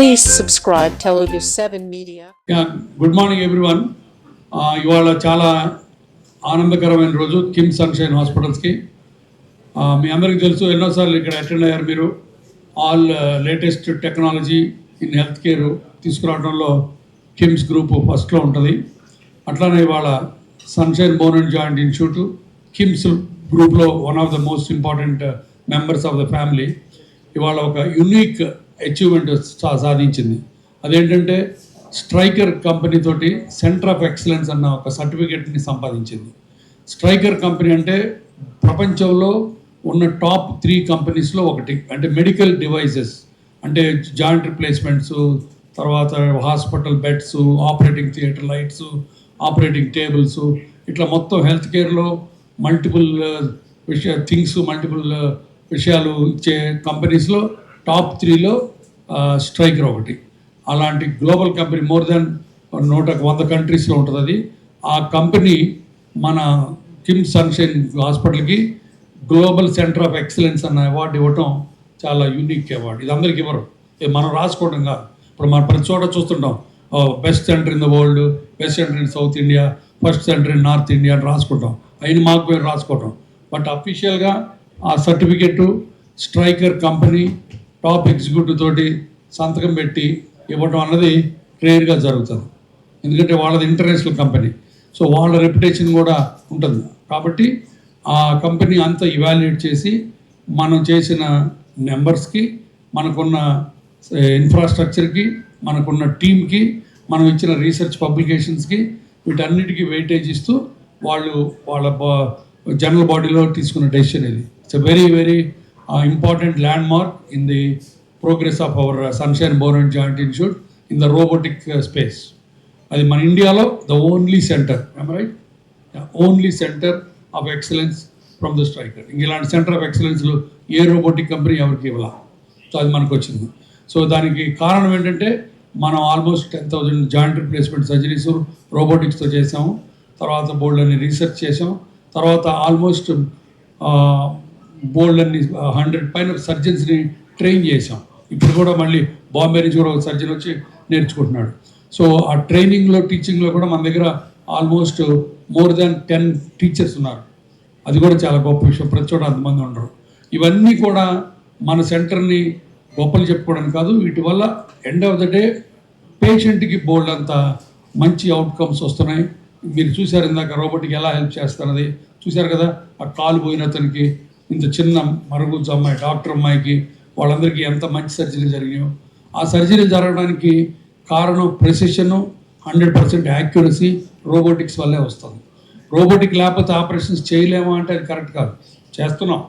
Please subscribe Telugu 7 media good morning everyone ఇవాళ చాలా ఆనందకరమైన రోజు కిమ్ సన్షైన్ హాస్పిటల్స్కి మీ అందరికీ తెలుసు ఎన్నోసార్లు ఇక్కడ అటెండ్ అయ్యారు మీరు. All latest technology in health care తీసుకురావడంలో కిమ్స్ గ్రూప్ ఫస్ట్లో ఉంటుంది. అట్లానే ఇవాళ sunshine bone and joint institute KIMS గ్రూప్లో one of the most important members of the family ఇవాళ ఒక యునిక్ అచీవ్మెంట్ సా- సాధించింది. అదేంటంటే స్ట్రైకర్ కంపెనీ తోటి సెంటర్ ఆఫ్ ఎక్సలెన్స్ అన్న ఒక సర్టిఫికేట్ని సంపాదించింది. స్ట్రైకర్ కంపెనీ అంటే ప్రపంచంలో ఉన్న టాప్ త్రీ కంపెనీస్లో ఒకటి. అంటే మెడికల్ డివైసెస్ అంటే జాయింట్ రిప్లేస్మెంట్స్ తర్వాత hospital beds operating theatre lights operating tables ఇట్లా మొత్తం హెల్త్ కేర్లో మల్టిపుల్ విషయ థింగ్స్ మల్టిపుల్ విషయాలు ఇచ్చే కంపెనీస్లో టాప్ త్రీలో స్ట్రైకర్ ఒకటి. అలాంటి గ్లోబల్ కంపెనీ మోర్ దెన్ నూట వంద కంట్రీస్లో ఉంటుంది అది ఆ కంపెనీ మన కిమ్ సన్షైన్ హాస్పిటల్కి గ్లోబల్ సెంటర్ ఆఫ్ ఎక్సలెన్స్ అన్న అవార్డు ఇవ్వటం చాలా యూనిక్ అవార్డు. ఇది అందరికి ఇవ్వరు. ఇది మనం రాసుకోవడం కాదు. ఇప్పుడు మనం ప్రతి చోట చూస్తుంటాం. Best center in the world best center in South India first center in North India అని రాసుకుంటాం. అయిన మాకు పేరు రాసుకోవటం. బట్ అఫీషియల్గా ఆ certificate Stryker company top executive తోటి సంతకం పెట్టి ఇవ్వడం అన్నది రేర్గా జరుగుతుంది. ఎందుకంటే వాళ్ళది ఇంటర్నేషనల్ కంపెనీ సో వాళ్ళ రెప్యుటేషన్ కూడా ఉంటుంది. కాబట్టి ఆ కంపెనీ అంతా ఇవాల్యుయేట్ చేసి మనం చేసిన నెంబర్స్కి మనకున్న ఇన్ఫ్రాస్ట్రక్చర్కి మనకున్న టీమ్కి మనం ఇచ్చిన రీసెర్చ్ పబ్లికేషన్స్కి వీటన్నిటికీ వెయిటేజ్ ఇస్తూ వాళ్ళు వాళ్ళ జనరల్ బాడీలో తీసుకున్న డెసిషన్ ఇది. It's very very important landmark in the progress of our sunshine bone joint institute in the robotic space అది మన ఇండియాలో the only center right only center of excellence from the Stryker ఇంక ఇలాంటి centre of ఎక్సలెన్స్లో ఏ robotic company ఎవరికి ఇవ్వాలి? So అది మనకు వచ్చింది. సో దానికి కారణం ఏంటంటే మనం almost ten thousand joint replacement surgeries రోబోటిక్స్తో చేసాము. తర్వాత బోల్డ్ అని రీసెర్చ్ చేసాం తర్వాత ఆల్మోస్ట్ బోల్డ్ అన్ని హండ్రెడ్ పైన సర్జన్స్ని ట్రైన్ చేశాం. ఇప్పుడు కూడా మళ్ళీ బాంబే నుంచి కూడా ఒక సర్జన్ వచ్చి నేర్చుకుంటున్నాడు. సో ఆ ట్రైనింగ్లో టీచింగ్లో కూడా మన దగ్గర almost more than ten teachers ఉన్నారు. అది కూడా చాలా గొప్ప విషయం. ప్రతి చోట అంతమంది ఉండరు. ఇవన్నీ కూడా మన సెంటర్ని గొప్పలు చెప్పుకోవడానికి కాదు వీటి వల్ల ఎండ్ ఆఫ్ ద డే పేషెంట్కి బోల్డ్ అంత మంచి అవుట్కమ్స్ వస్తున్నాయి. మీరు చూశారు ఇందాక రోబోట్కి ఎలా హెల్ప్ చేస్తున్నది చూశారు కదా ఆ కాలు పోయిన అతనికి ఇంత చిన్న మరుగుజ్జు అమ్మాయి డాక్టర్ అమ్మాయికి వాళ్ళందరికీ ఎంత మంచి సర్జరీ జరిగాయో ఆ సర్జరీ జరగడానికి కారణం precision hundred percent accuracy robotics వల్లే వస్తుంది. రోబోటిక్ లేకపోతే ఆపరేషన్స్ చేయలేమా అంటే అది కరెక్ట్ కాదు. చేస్తున్నాం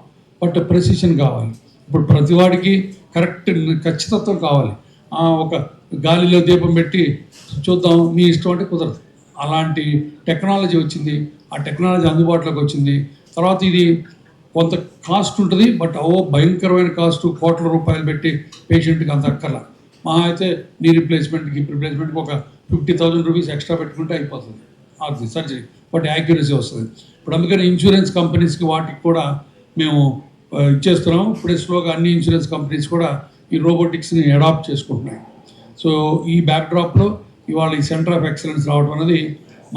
బట్ ప్రెసిషన్ కావాలి. ఇప్పుడు ప్రతివాడికి కరెక్ట్ ఖచ్చితత్వం కావాలి. ఒక గాలిలో దీపం పెట్టి చూద్దాం మీ ఇష్టం అంటే కుదరదు. అలాంటి టెక్నాలజీ వచ్చింది ఆ టెక్నాలజీ అందుబాటులోకి వచ్చింది. తర్వాత ఇది కొంత కాస్ట్ ఉంటుంది బట్ ఓ భయంకరమైన కాస్ట్ కోట్ల రూపాయలు పెట్టి పేషెంట్కి అంత అక్కర్లా. మా అయితే నీ రిప్లేస్మెంట్కి రిప్లేస్మెంట్కి ఒక ఫిఫ్టీ థౌసండ్ రూపీస్ ఎక్స్ట్రా పెట్టుకుంటే అయిపోతుంది. అది సర్జరీ బట్ యాక్యురసీ వస్తుంది. ఇప్పుడు అందుకని ఇన్సూరెన్స్ కంపెనీస్కి వాటికి కూడా మేము ఇచ్చేస్తున్నాము ఇచ్చేస్తున్నాం. ఇప్పుడే స్లోగా అన్ని ఇన్సూరెన్స్ కంపెనీస్ కూడా ఈ రోబోటిక్స్ని అడాప్ట్ చేసుకుంటున్నాయి. సో ఈ బ్యాక్డ్రాప్లో ఇవాళ ఈ సెంటర్ ఆఫ్ ఎక్సలెన్స్ రావడం అనేది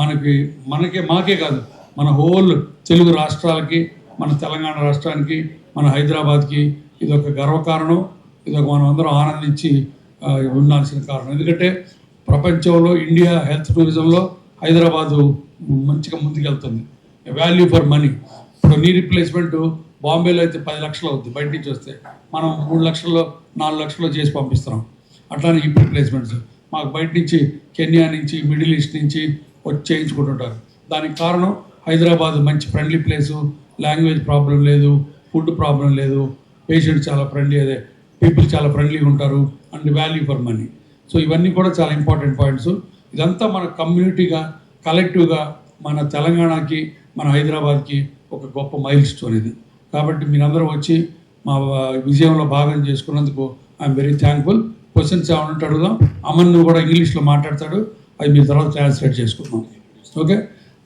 మనకి మనకే మాకే కాదు మన హోల్ తెలుగు రాష్ట్రాలకి మన తెలంగాణ రాష్ట్రానికి మన హైదరాబాద్కి ఇది ఒక గర్వకారణం. ఇది ఒక మనం అందరం ఆనందించి ఉండాల్సిన కారణం. ఎందుకంటే ప్రపంచంలో ఇండియా హెల్త్ టూరిజంలో హైదరాబాదు మంచిగా ముందుకెళ్తుంది. Value for money. ఇప్పుడు నీ రిప్లేస్మెంట్ బాంబేలో అయితే పది లక్షలు అవుతుంది బయట నుంచి వస్తే. మనం మూడు లక్షల్లో నాలుగు లక్షల్లో చేసి పంపిస్తున్నాం. అట్లానే హిప్ రిప్లేస్మెంట్స్. మాకు బయట నుంచి కెన్యా నుంచి మిడిల్ ఈస్ట్ నుంచి వచ్చి చేయించుకుంటుంటారు. దానికి కారణం హైదరాబాద్ మంచి ఫ్రెండ్లీ ప్లేసు లాంగ్వేజ్ ప్రాబ్లం లేదు ఫుడ్ ప్రాబ్లం లేదు పేషెంట్ చాలా ఫ్రెండ్లీ అదే పీపుల్ చాలా ఫ్రెండ్లీగా ఉంటారు and value for money. So ఇవన్నీ కూడా చాలా ఇంపార్టెంట్ పాయింట్స్. ఇదంతా మన కమ్యూనిటీగా కలెక్టివ్గా మన తెలంగాణకి మన హైదరాబాద్కి ఒక గొప్ప మైల్ స్టోన్ ఇది. కాబట్టి మీరందరూ వచ్చి మా విజయంలో భాగం చేసుకున్నందుకు ఐఎమ్ వెరీ థ్యాంక్ఫుల్. క్వశ్చన్స్ ఏమన్నా అడుగుదాం. అమన్ కూడా ఇంగ్లీష్లో మాట్లాడతాడు. అది మీ తర్వాత ట్రాన్స్లేట్ చేసుకుందాం. Okay?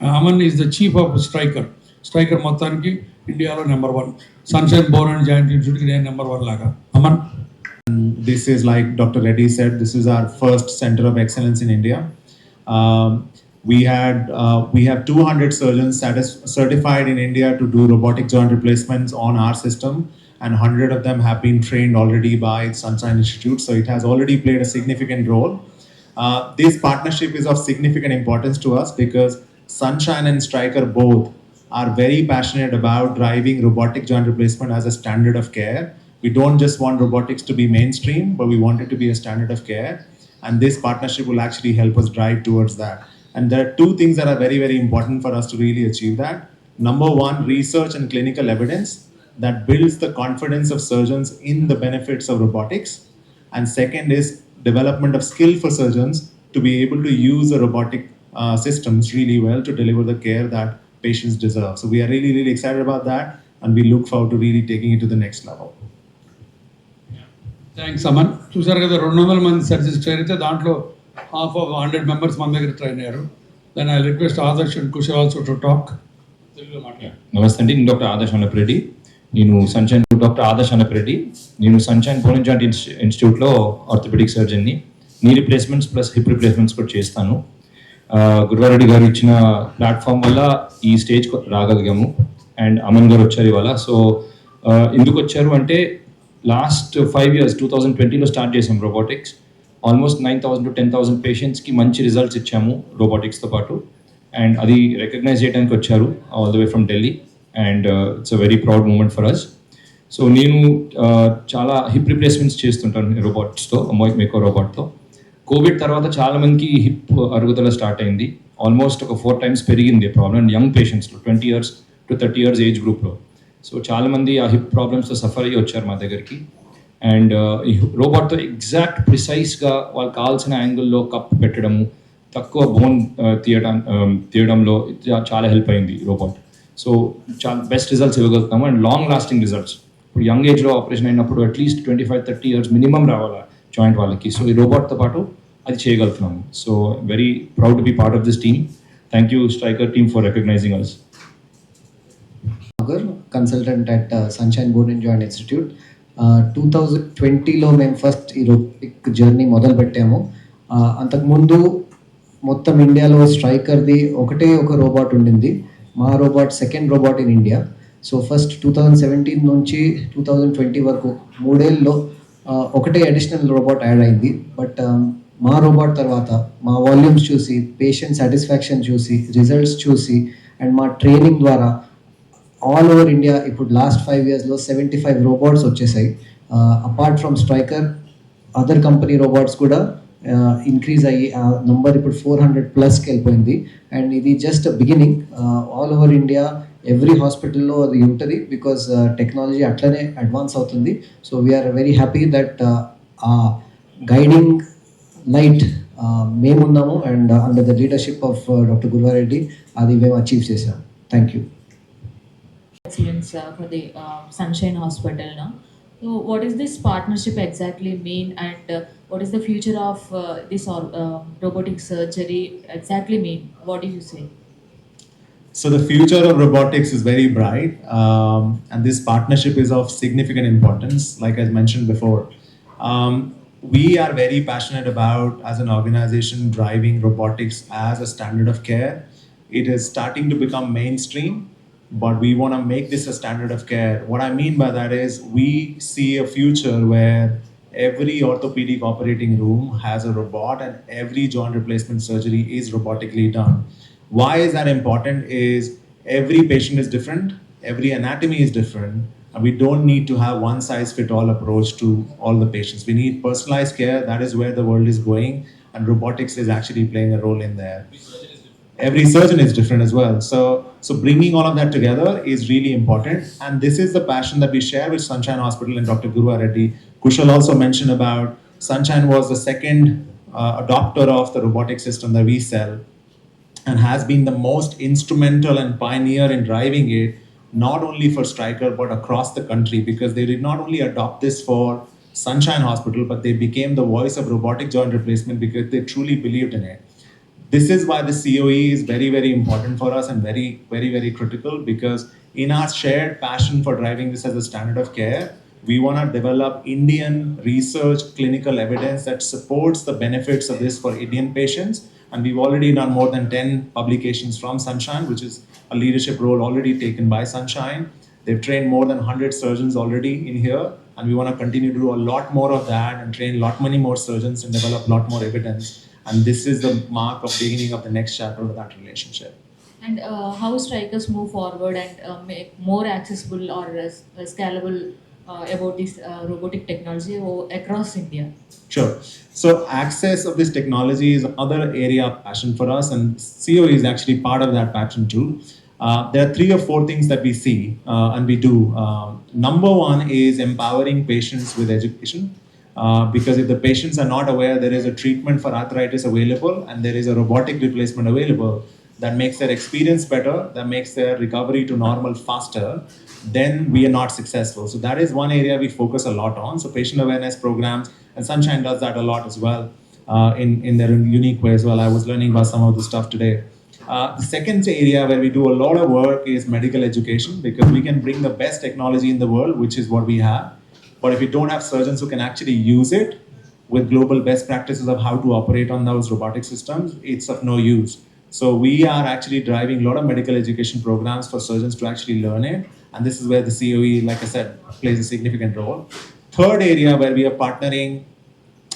Aman is the chief of Stryker striker మొత్తానికి ఇండియాలో number one sunshine bore and joint ఇన్స్టిట్యూట్కి నేను నెంబర్ వన్ లాగా Aman This is like Dr. Reddy said, this is our first center of excellence in India. Um, we had uh, we have 200 surgeons satis- certified in India to do robotic joint replacements on our system, and 100 of them have been trained already by Sunshine Institute. So it has already played a significant role. Uh, this partnership is of significant importance to us because Sunshine and Striker both are very passionate about driving robotic joint replacement as a standard of care. We don't just want robotics to be mainstream, but we want it to be a standard of care. And this partnership will actually help us drive towards that. And there are two things that are very, very important for us to really achieve that. Number one, research and clinical evidence that builds the confidence of surgeons in the benefits of robotics. And second is development of skill for surgeons to be able to use the robotic uh, systems really well to deliver the care that patients deserve. So we are really, really excited about that, and we look forward to really taking it to the next level. Thanks Aman చూసారు కదా రెండు వందల మంది surgeons train అయితే దాంట్లో half of hundred members మన దగ్గర train అయ్యారు. Then I request Adarsh and Kushal also to talk తెలుగులో మాట్లాడు. నమస్తే అండి నేను డాక్టర్ ఆదర్శ్ అన్నప్రెడ్డి నేను సన్షైన్ డాక్టర్ ఆదర్శ్ అన్నప్రెడ్డి నేను సన్షైన్ బోన్ జాయింట్ ఇన్స్టిట్యూట్లో ఆర్థోపెడిక్ సర్జన్ని knee. Replacements plus hip replacements కూడా చేస్తాను. గురువారెడ్డి గారు ఇచ్చిన ప్లాట్ఫామ్ వల్ల ఈ స్టేజ్ రాగలిగాము. అండ్ అమన్ గారు వచ్చారు ఇవాళ. సో ఎందుకు వచ్చారు అంటే last five years two thousand ట్వంటీలో స్టార్ట్ చేసాం robotics. Almost nine thousand to ten thousand పేషెంట్స్కి మంచి రిజల్ట్స్ ఇచ్చాము రోబోటిక్స్తో పాటు. అండ్ అది రికగ్నైజ్ చేయడానికి వచ్చారు all the way from Delhi. And it's a very proud moment for us so నేను చాలా హిప్ రిప్లేస్మెంట్స్ చేస్తుంటాను రోబోట్స్తో మేకో రోబోట్తో. కోవిడ్ తర్వాత చాలా మందికి హిప్ అరుగుదల స్టార్ట్ అయింది. ఆల్మోస్ట్ ఒక ఫోర్ టైమ్స్ పెరిగింది problem young పేషెంట్స్లో twenty years to thirty years age గ్రూప్లో సో చాలా మంది ఆ హిప్ ప్రాబ్లమ్స్తో సఫర్ అయ్యి వచ్చారు మా దగ్గరికి. అండ్ uh, ఈ రోబోట్తో ఎగ్జాక్ట్ ప్రిసైజ్గా వాళ్ళకి కావాల్సిన యాంగిల్లో కప్ పెట్టడము తక్కువ బోన్ uh, తీయడం um, తీయడంలో చాలా హెల్ప్ అయింది రోబోట్ సో చాలా బెస్ట్ రిజల్ట్స్ ఇవ్వగలుగుతాము. అండ్ లాంగ్ లాస్టింగ్ రిజల్ట్స్ ఇప్పుడు యంగ్ ఏజ్లో ఆపరేషన్ అయినప్పుడు at least twenty five thirty years minimum రావాలి? జాయింట్ వాళ్ళకి. సో ఈ రోబోట్తో పాటు అది చేయగలుగుతున్నాము. So very proud to be part of this team thank you Stryker team for recognizing us consultant at at uh, board Bone joint institute two thousand ట్వంటీలో మేము first ఈ robotic journey మొదలు పెట్టాము. Uh, అంతకుముందు మొత్తం ఇండియాలో స్ట్రైకర్ది ఒకటే ఒక రోబోట్ ఉండింది. మా robot second robot in India so first two thousand seventeen నుంచి టూ థౌజండ్ ట్వంటీ వరకు మూడేళ్ళలో ఒకటే అడిషనల్ రోబోట్ యాడ్ అయింది. బట్ um, మా రోబోట్ తర్వాత మా వాల్యూమ్స్ చూసి పేషెంట్ సాటిస్ఫాక్షన్ చూసి రిజల్ట్స్ చూసి అండ్ మా ట్రైనింగ్ ద్వారా ఆల్ ఓవర్ ఇండియా ఇప్పుడు లాస్ట్ ఫైవ్ ఇయర్స్లో సెవెంటీ ఫైవ్ రోబోట్స్ వచ్చేసాయి. Apart from Stryker other company robots కూడా ఇంక్రీజ్ అయ్యి ఆ నంబర్ ఇప్పుడు ఫోర్ హండ్రెడ్ ప్లస్కి వెళ్ళిపోయింది. అండ్ ఇది just beginning all over India every హాస్పిటల్లో అది ఉంటుంది బికాస్ టెక్నాలజీ అట్లనే అడ్వాన్స్ అవుతుంది so we're very happy that ఆ గైడింగ్ లైట్ మేమున్నాము and under the leadership of doctor Guruvareddy అది మేము అచీవ్ చేసాం thank you excellence uh, for the uh, Sunshine Hospital now. So, what is this partnership exactly mean, and uh, what is the future of uh, this or, uh, robotic surgery exactly mean? What do you say? So the future of robotics is very bright, um, and this partnership is of significant importance. Like I mentioned before, um, we are very passionate about, as an organization, driving robotics as a standard of care. It is starting to become mainstream, but we want to make this a standard of care. What I mean by that is, we see a future where every orthopedic operating room has a robot and every joint replacement surgery is robotically done. Why is that important? Is every patient is different, every anatomy is different, and we don't need to have one size fit all approach to all the patients. We need personalized care. That is where the world is going, and robotics is actually playing a role in there every surgeon is different as well. So, so bringing all of that together is really important. And this is the passion that we share with Sunshine Hospital and Dr. Guru Reddy. Kushal also mentioned about Sunshine was the second uh, adopter of the robotic system that we sell and has been the most instrumental and pioneer in driving it, not only for Stryker, but across the country because they did not only adopt this for Sunshine Hospital, but they became the voice of robotic joint replacement because they truly believed in it. This is why the COE is very, very important for us and very, very, very critical because in our shared passion for driving this as a standard of care, we want to develop Indian research clinical evidence that supports the benefits of this for Indian patients. And we've already done more than 10 publications from Sunshine, which is a leadership role already taken by Sunshine. They've trained more than 100 surgeons already in here, and we want to continue to do a lot more of that and train a lot many more surgeons and develop a lot more evidence. And this is the mark of beginning of the next chapter of that relationship. And uh, how strikers move forward and uh, make more accessible or uh, scalable about this uh, robotic technology across India? Sure. So access of this technology is another area of passion for us, and CEO is actually part of that passion too. Uh, there are three or four things that we see uh, and we do. Um, number one is empowering patients with education. Uh, because if the patients are not aware there is a treatment for arthritis available and there is a robotic replacement available that makes their experience better, that makes their recovery to normal faster, then we are not successful. So that is one area we focus a lot on. So patient awareness programs, and Sunshine does that a lot as well uh, in, in their unique way as well. I was learning about some of the stuff today. Uh, the second area where we do a lot of work is medical education because we can bring the best technology in the world, which is what we have. But if you don't have surgeons who can actually use it with global best practices of how to operate on those robotic systems, it's of no use. So we are actually driving a lot of medical education programs for surgeons to actually learn it. And this is where the COE, like I said, plays a significant role. Third area where we are partnering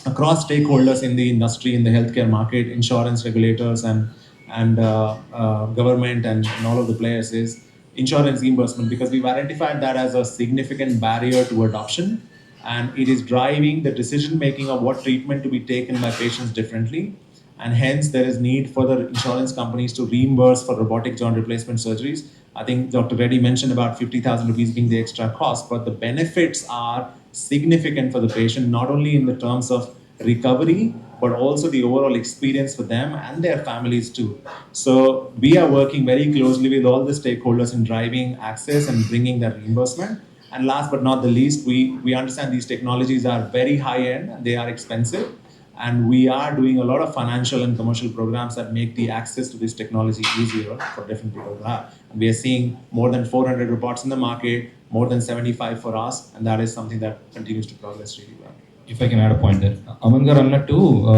across stakeholders in the industry, in the healthcare market, insurance regulators and and uh, uh, government and, and all of the players is insurance reimbursement because we've identified that as a significant barrier to adoption. And it is driving the decision making of what treatment to be taken by patients differently. And hence there is need for the insurance companies to reimburse for robotic joint replacement surgeries i think dr reddy mentioned about 50000 rupees being the extra cost but the benefits are significant for the patient not only in the terms of recovery but also the overall experience for them and their families too. So we are working very closely with all the stakeholders in driving access and bringing that reimbursement. And last but not the least we we understand these technologies are very high end and they are expensive and we are doing a lot of financial and commercial programs that make the access to this technology easier for different people to have. And we are seeing more than 400 robots in the market, more than 75 for us, and that is something that continues to progress really well. If I can add point there Aman గారు అన్నట్టు ఆ,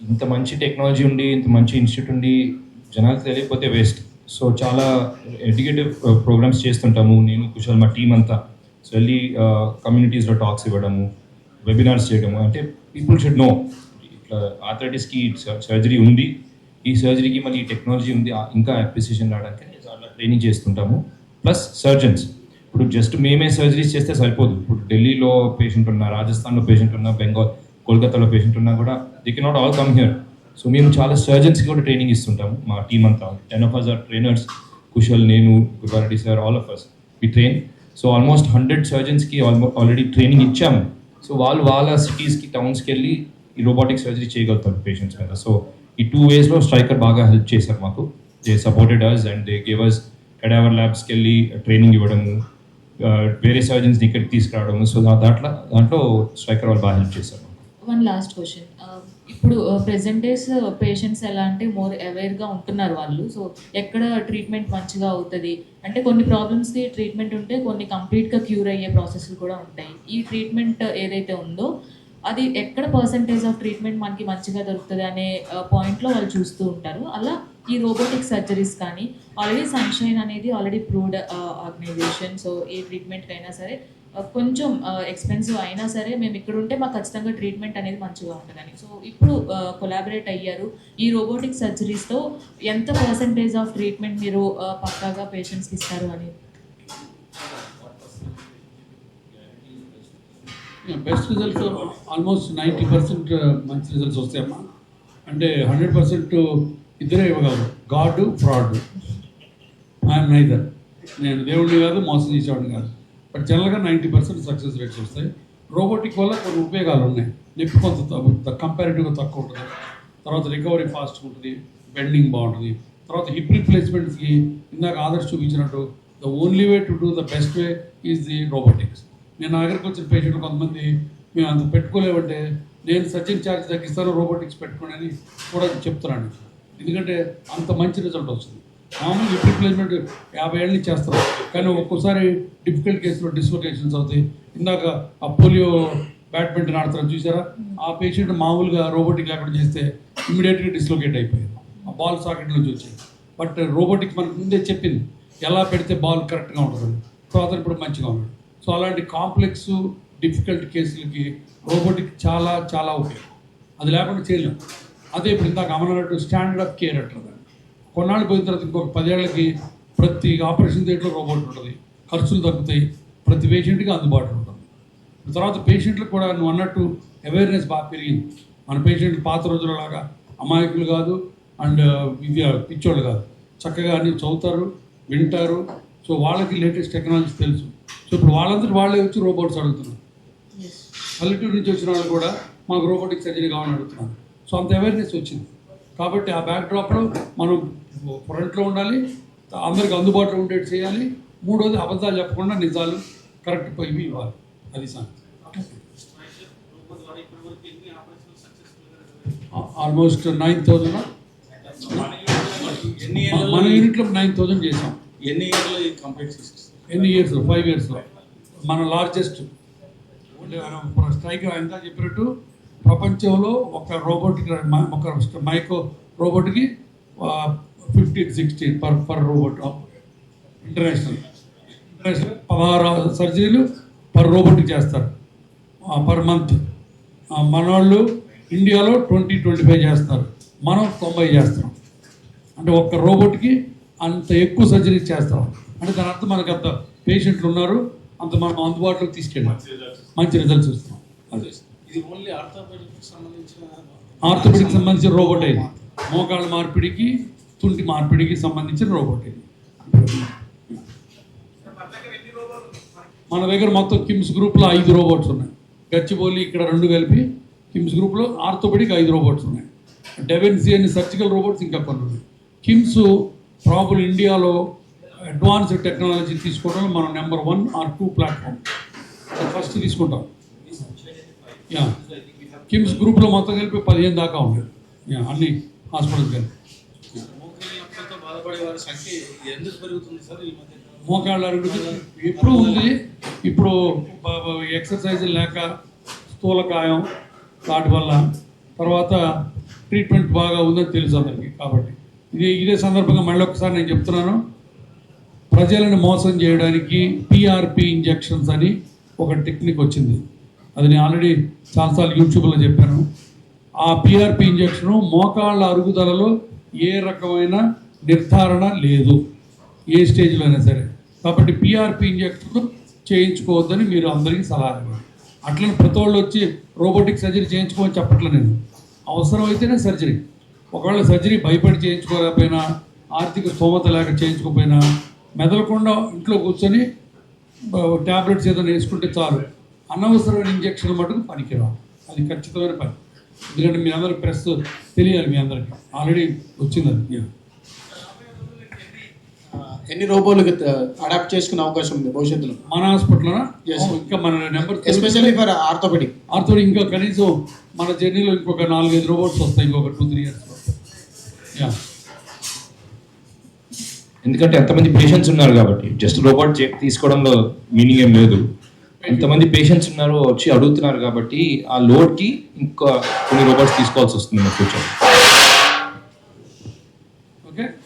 ఇంత మంచి technology ఉండి ఇంత మంచి institute ఉండి జనాలకు తెలియకపోతే వేస్ట్ సో చాలా ఎడ్యుకేటివ్ ప్రోగ్రామ్స్ చేస్తుంటాము నేను కుషాల్ మా టీం అంతా సో వెళ్ళి కమ్యూనిటీస్లో టాక్స్ ఇవ్వడము వెబినార్స్ చేయడము. అంటే పీపుల్ షుడ్ నో ఇట్లా ఆథరైటిస్కి సర్జరీ ఉంది. ఈ సర్జరీకి మళ్ళీ ఈ టెక్నాలజీ ఉంది. ఇంకా అప్రిసియేషన్ రావడానికి చాలా ట్రైనింగ్ చేస్తుంటాము. ప్లస్ సర్జన్స్ ఇప్పుడు జస్ట్ మేమే సర్జరీస్ చేస్తే సరిపోదు. ఇప్పుడు ఢిల్లీలో పేషెంట్ ఉన్నా రాజస్థాన్లో పేషెంట్ ఉన్నా బెంగాల్ కోల్కతాలో పేషెంట్ ఉన్నా కూడా they can not all come here so మేము చాలా సర్జన్స్కి కూడా ట్రైనింగ్ ఇస్తుంటాము. మా టీం అంతా ten of us are trainers Kushal నేను Guruvareddy sir all of us we train so almost hundred సర్జన్స్కి ఆల్మో already training ఇచ్చాము. సో వాళ్ళు వాళ్ళ సిటీస్కి టౌన్స్కి వెళ్ళి ఈ రోబోటిక్ సర్జరీ చేయగలుగుతారు పేషెంట్స్ మీద. సో ఈ టూ వేస్లో స్ట్రైకర్ బాగా హెల్ప్ చేశారు మాకు. They supported us and they gave us cadaver ల్యాబ్స్కి వెళ్ళి ట్రైనింగ్ ఇవ్వడము uh, వేరే సర్జన్స్ని ఇక్కడికి తీసుకురావడము. సో దాంట్లో దాంట్లో స్ట్రైకర్ వాళ్ళు బాగా హెల్ప్ చేశారు వన్ లాస్ట్ క్వశ్చన్ ఇప్పుడు ప్రెసెంట్ డేస్ పేషెంట్స్ ఎలా అంటే మోర్ అవేర్గా ఉంటున్నారు వాళ్ళు. సో ఎక్కడ ట్రీట్మెంట్ మంచిగా అవుతుంది? అంటే కొన్ని ప్రాబ్లమ్స్కి ట్రీట్మెంట్ ఉంటే కొన్ని కంప్లీట్గా క్యూర్ అయ్యే ప్రాసెస్లు కూడా ఉంటాయి. ఈ ట్రీట్మెంట్ uh, ఏదైతే ఉందో అది ఎక్కడ పర్సంటేజ్ ఆఫ్ ట్రీట్మెంట్ మనకి మంచిగా దొరుకుతుంది అనే uh, పాయింట్లో వాళ్ళు చూస్తూ ఉంటారు. అలా ఈ రోబోటిక్ సర్జరీస్ కానీ ఆల్రెడీ సన్షైన్ అనేది ఆల్రెడీ ప్రూవ్డ్ ఆర్గనైజేషన్ సో ఏ ట్రీట్మెంట్కైనా అయినా సరే కొంచెం ఎక్స్పెన్సివ్ అయినా సరే మేము ఇక్కడ ఉంటే మాకు ఖచ్చితంగా ట్రీట్మెంట్ అనేది మంచిగా ఉంటుందని. సో ఇప్పుడు కొలాబరేట్ అయ్యారు. ఈ రోబోటిక్ సర్జరీస్తో ఎంత పర్సంటేజ్ ఆఫ్ ట్రీట్మెంట్ మీరు పక్కాగా పేషెంట్స్కి ఇస్తారు అని? Best results almost ninety percent మంచి రిజల్ట్స్ వస్తాయమ్మా. అంటే హండ్రెడ్ పర్సెంట్ ఇద్దరే ఇవ్వగలరు. God fraud. ఐఎమ్ నైదర్ నేను దేవుడిని కాదు మోసం చేసేవాడిని కాదు. బట్ జనరల్గా నైంటీ పర్సెంట్ సక్సెస్ రేట్స్ వస్తాయి. రోబోటిక్ వల్ల కొన్ని ఉపయోగాలు ఉన్నాయి. నొప్పి కొంత కంపారిటివ్గా తక్కువ ఉంటుంది. తర్వాత రికవరీ ఫాస్ట్ ఉంటుంది. బెండింగ్ బాగుంటుంది. తర్వాత హిప్ రీప్లేస్మెంట్స్కి ఇందాక ఆదర్శ్ చూపించినట్టు the only way to do the best way is the robotics నేను నా దగ్గరకు వచ్చిన పేషెంట్ కొంతమంది మేము అంత పెట్టుకోలేమంటే నేను సచిన్ ఛార్జ్ తగ్గిస్తాను రోబోటిక్స్ పెట్టుకోండి అని కూడా చెప్తున్నాను ఎందుకంటే అంత మంచి రిజల్ట్ వస్తుంది. మామూలు హిప్ రిప్లేస్మెంట్ యాభై ఏళ్ళని చేస్తారు కానీ ఒక్కోసారి డిఫికల్ట్ కేసులో డిస్లొకేషన్స్ అవుతాయి. ఇందాక ఆ పోలియో బ్యాడ్మింటన్ ఆడతారు చూసారా ఆ పేషెంట్ మామూలుగా రోబోటిక్ లేకుండా చేస్తే ఇమీడియట్గా డిస్లొకేట్ అయిపోయింది ఆ బాల్ సాకెట్ నుంచి వచ్చేది బట్ రోబోటిక్ మనకు ముందే చెప్పింది. ఎలా పెడితే బాల్ కరెక్ట్గా ఉంటుంది సో అతను ఇప్పుడు మంచిగా ఉన్నాడు. సో అలాంటి కాంప్లెక్స్ డిఫికల్ట్ కేసులకి రోబోటిక్ చాలా చాలా ఉపయోగం. అది లేకుండా చేయలేం. అదే ఇప్పుడు ఇందాక అమలన్నట్టు స్టాండర్డ్ ఆఫ్ కేర్ అంటారు. కొన్నాళ్ళు పోయిన తర్వాత ఇంకొక పదేళ్ళకి ప్రతి ఆపరేషన్ థియేటర్లో రోబోట్ ఉంటుంది. ఖర్చులు తగ్గుతాయి. ప్రతి పేషెంట్కి అందుబాటులో ఉంటుంది. తర్వాత పేషెంట్లకు కూడా నువ్వు అన్నట్టు అవేర్నెస్ బాగా పెరిగింది. మన పేషెంట్లు పాత రోజులలాగా అమాయకులు కాదు అండ్ ఇది పిచ్చోళ్ళు కాదు. చక్కగా అన్ని చదువుతారు వింటారు. సో వాళ్ళకి లేటెస్ట్ టెక్నాలజీ తెలుసు. సో ఇప్పుడు వాళ్ళందరూ వాళ్ళే వచ్చి రోబోట్స్ అడుగుతున్నారు. పల్లెటూరు నుంచి వచ్చిన వాళ్ళు కూడా మాకు రోబోటిక్ సర్జరీ కావాలని అడుగుతున్నారు. సో అంత అవేర్నెస్ వచ్చింది. కాబట్టి ఆ బ్యాక్ డ్రాప్లో మనం ఫ్రంట్లో ఉండాలి అందరికి అందుబాటులో ఉండేది చేయాలి. మూడోది అబద్ధాలు చెప్పకుండా నిజాలు కరెక్ట్ ఇవి ఇవ్వాలి. అది సంగతి. ఆల్మోస్ట్ నైన్ థౌజండ్ మన యూనిట్లో నైన్ థౌజండ్ చేసాం ఎన్ని ఇయర్లో కంప్లీట్ ఎన్ని ఇయర్స్లో ఫైవ్ ఇయర్స్లో మన లార్జెస్ట్ స్ట్రైక్ ఎంత చెప్పినట్టు? ప్రపంచంలో ఒక రోబోట్కి ఒక Mako రోబోట్కి fifteen sixteen per per robot international. International పదహారు సర్జరీలు పర్ రోబోట్కి చేస్తారు. Per month. మన వాళ్ళు ఇండియాలో ట్వంటీ ట్వంటీ ఫైవ్ చేస్తారు. మనం తొంభై చేస్తున్నాం. అంటే ఒక్క రోబోట్కి అంత ఎక్కువ సర్జరీ చేస్తాం. అంటే దాని అర్థం మనకు అంత పేషెంట్లు ఉన్నారు. అంత మనం అందుబాటులోకి తీసుకెళ్ళాం. మంచి రిజల్ట్స్ వస్తున్నాం అదే. ఇది ఓన్లీ ఆర్థోపెడిక్ సంబంధించిన ఆర్థోపెడిక్ సంబంధించిన రోబోట్. ఇది మోకాళ్ళ మార్పిడికి తుంటి మార్పిడికి సంబంధించిన రోబోట్. ఇది మన దగ్గర మొత్తం కిమ్స్ గ్రూప్లో ఐదు రోబోట్స్ ఉన్నాయి. గచ్చిబౌలి ఇక్కడ రెండు కలిపి కిమ్స్ గ్రూప్లో ఆర్థోపెడిక్ ఐదు రోబోట్స్ ఉన్నాయి. డెవెన్సీ అని సర్జికల్ రోబోట్స్ ఇంకా కొన్ని ఉన్నాయి. కిమ్స్ ప్రాబుల్ ఇండియాలో అడ్వాన్స్డ్ టెక్నాలజీ తీసుకోవడంలో మనం number one or two platform. First తీసుకుంటాం. కిమ్స్ గ్రూప్లో మొత్తం కలిపి పదిహేను దాకా ఉండేది యా అన్ని హాస్పిటల్స్ కలిపి. బాధపడే సంఖ్య మోకాళ్ళ ఎప్పుడు ఉంది. ఇప్పుడు ఎక్సర్సైజ్ లేక స్థూలకాయం వాటి వల్ల తర్వాత ట్రీట్మెంట్ బాగా ఉందని తెలుసు అందరికీ కాబట్టి. ఇది ఇదే సందర్భంగా మళ్ళీ ఒకసారి నేను చెప్తున్నాను. ప్రజలను మోసం చేయడానికి పిఆర్పి ఇంజెక్షన్స్ అని ఒక టెక్నిక్ వచ్చింది. అది నేను ఆల్రెడీ చాలాసార్లు యూట్యూబ్లో చెప్పాను. ఆ పిఆర్పి ఇంజెక్షను మోకాళ్ళ అరుగుదలలో ఏ రకమైన నిర్ధారణ లేదు. ఏ స్టేజ్లో అయినా సరే. కాబట్టి పిఆర్పి ఇంజెక్షన్ చేయించుకోవద్దని మీరు అందరికీ సలహా ఇవ్వండి అట్లనే ప్రతి వాళ్ళు వచ్చి రోబోటిక్ సర్జరీ చేయించుకోమని చెప్పట్లే నేను. అవసరమైతేనే సర్జరీ ఒకవేళ సర్జరీ భయపడి చేయించుకోలేకపోయినా ఆర్థిక స్తోమత లేక చేయించుకోకపోయినా మెదలకుండా ఇంట్లో కూర్చొని ట్యాబ్లెట్స్ ఏదైనా వేసుకుంటే చాలు. అనవసరమైన ఇంజక్షన్ మటుకు పనికిరావు. అది ఖచ్చితమైన పని. ఎందుకంటే మీ అందరికి ప్రెస్ తెలియాలి మీ అందరికి. ఆల్రెడీ వచ్చింది అది. ఎన్ని రోబోలకు అడాప్ట్ చేసుకునే అవకాశం ఉంది భవిష్యత్తులో? మన హాస్పిటల్ Yes. ఇంకా మన number especially for orthopaedic ortho ఇంకా కనీసం మన జర్నీలో ఇంకొక నాలుగైదు రోబోట్స్ వస్తాయి ఇంకొక టూ త్రీ ఇయర్స్ యా ఎందుకంటే ఎంతమంది పేషెంట్స్ ఉన్నారు కాబట్టి. జస్ట్ రోబోట్ తీసుకోవడంలో మీనింగ్ ఏం లేదు. ఎంతమంది పేషెంట్స్ ఉన్నారో వచ్చి అడుగుతున్నారు కాబట్టి ఆ లోడ్కి ఇంకా కొన్ని రోబోట్స్ తీసుకోవాల్సి వస్తుంది ఫ్యూచర్ ఓకే